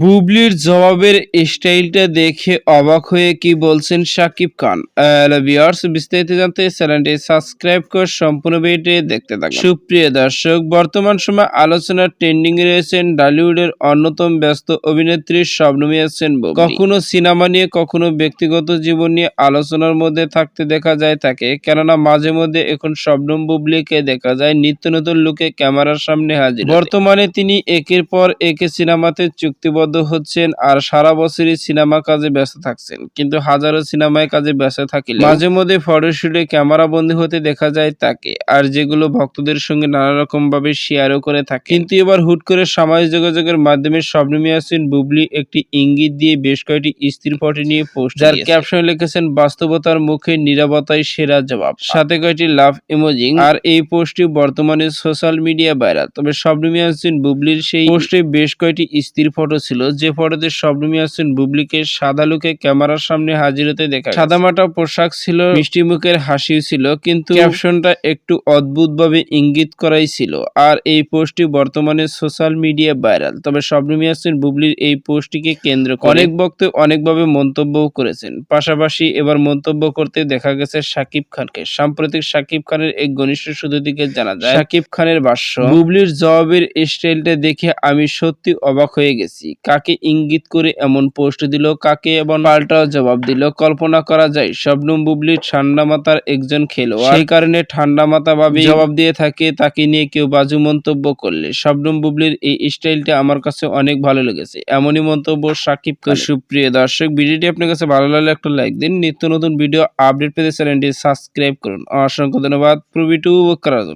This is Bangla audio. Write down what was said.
বুবলির জবাবের স্টাইলটা দেখে অবাক হয়ে কি বলছেন শাকিব খান? ভিউয়ার্স, বিস্তারিত জানতে চ্যানেলটি সাবস্ক্রাইব করে সম্পূর্ণ ভিডিওটি দেখতে থাকুন। সুপ্রিয় দর্শক, বর্তমান সময় আলোচনার ট্রেন্ডিং রয়েছেন টলিউডের অন্যতম ব্যস্ত অভিনেত্রী শবনমী বুবলি। কখনো সিনেমা নিয়ে, কখনো ব্যক্তিগত জীবন নিয়ে আলোচনার মধ্যে থাকতে দেখা যায় তাকে। কেননা, মাঝে মধ্যে এখন শবনম বুবলিকে দেখা যায় নিত্য নতুন লুকে ক্যামেরার সামনে হাজির বর্তমানে তিনি একের পর একে সিনেমাতে চুক্তিবদ্ধ হচ্ছেন আর সারা বছরই সিনেমা কাজে ব্যস্ত থাকছেন। কিন্তু হাজারো সিনেমায় কাজে ব্যস্ত থাকিলে মাঝে মধ্যে ফটোশুটে ক্যামেরা বন্দী হতে দেখা যায় তাকে আর যেগুলো ভক্তদের সঙ্গে নানা রকম ভাবে শেয়ারও করে থাকে। কিন্তু এবার হুট করে সামাজিক যোগাযোগের মাধ্যমে শবনমী ইয়াসিন বুবলি একটি ইঙ্গিত দিয়ে বেশ কয়েকটি স্ত্রীর ফটো নিয়ে পোস্ট যার ক্যাপশনে লিখেছেন বাস্তবতার মুখে নিরাপত্তায় সেরা জবাব। সাথে কয়েকটি লাভ ইমোজিং আর এই পোস্টটি বর্তমানে সোশ্যাল মিডিয়া ভাইরাল তবে শবনমী ইয়াসিন বুবলির সেই পোস্টে বেশ কয়েকটি স্ত্রীর ফটো ছিল। যে ফটোতে শবনমী ইয়াসিন বুবলিকে, সাদা লুকে ক্যামেরার সামনে হাজির হতে দেখা। সাদামাটা পোশাক ছিল, মিষ্টি মুখের হাসিও ছিল, কিন্তু ক্যাপশনটা একটু অদ্ভুত ভাবে ইঙ্গিত করাই ছিল। আর এই পোস্টটি বর্তমানে সোশ্যাল মিডিয়া ভাইরাল। তবে শবনমী ইয়াসিন বুবলির এই পোস্টটিকে কেন্দ্র করে অনেক বক্ত অনেকভাবে মন্তব্যও করেছেন। পাশাপাশি এবার মন্তব্য করতে দেখা গেছে শাকিব খানকে। সাম্প্রতিক শাকিব খানের এক ঘনিষ্ঠ থেকে জানা যায়, শাকিব খানের ভাষ্য, বুবলির জবাবের স্টাইলটা দেখে আমি সত্যি অবাক হয়ে গেছি। কাকে ইঙ্গিত করে এমন পোস্ট দিল, কাকে এবং পাল্টা জবাব দিল, কল্পনা করা যায় শবনম বুবলির ঠান্ডা মাথার একজন খেলোয়াড়। সেই কারণে ঠান্ডা মাথা ভাবে জবাব দিয়ে থাকে, তাকে নিয়ে কেউ বাজু মন্তব্য করলে। শবনম বুবলির এই স্টাইলটা আমার কাছে অনেক ভালো লেগেছে। এমনই মন্তব্য সাকিব সুপ্রিয় দর্শক, ভিডিওটি আপনার কাছে ভালো লাগলে একটা লাইক দিন। নিত্য নতুন ভিডিও আপডেট পেতে চ্যানেলটি সাবস্ক্রাইব করুন। অসংখ্য ধন্যবাদ। প্রবি টু করার জন্য।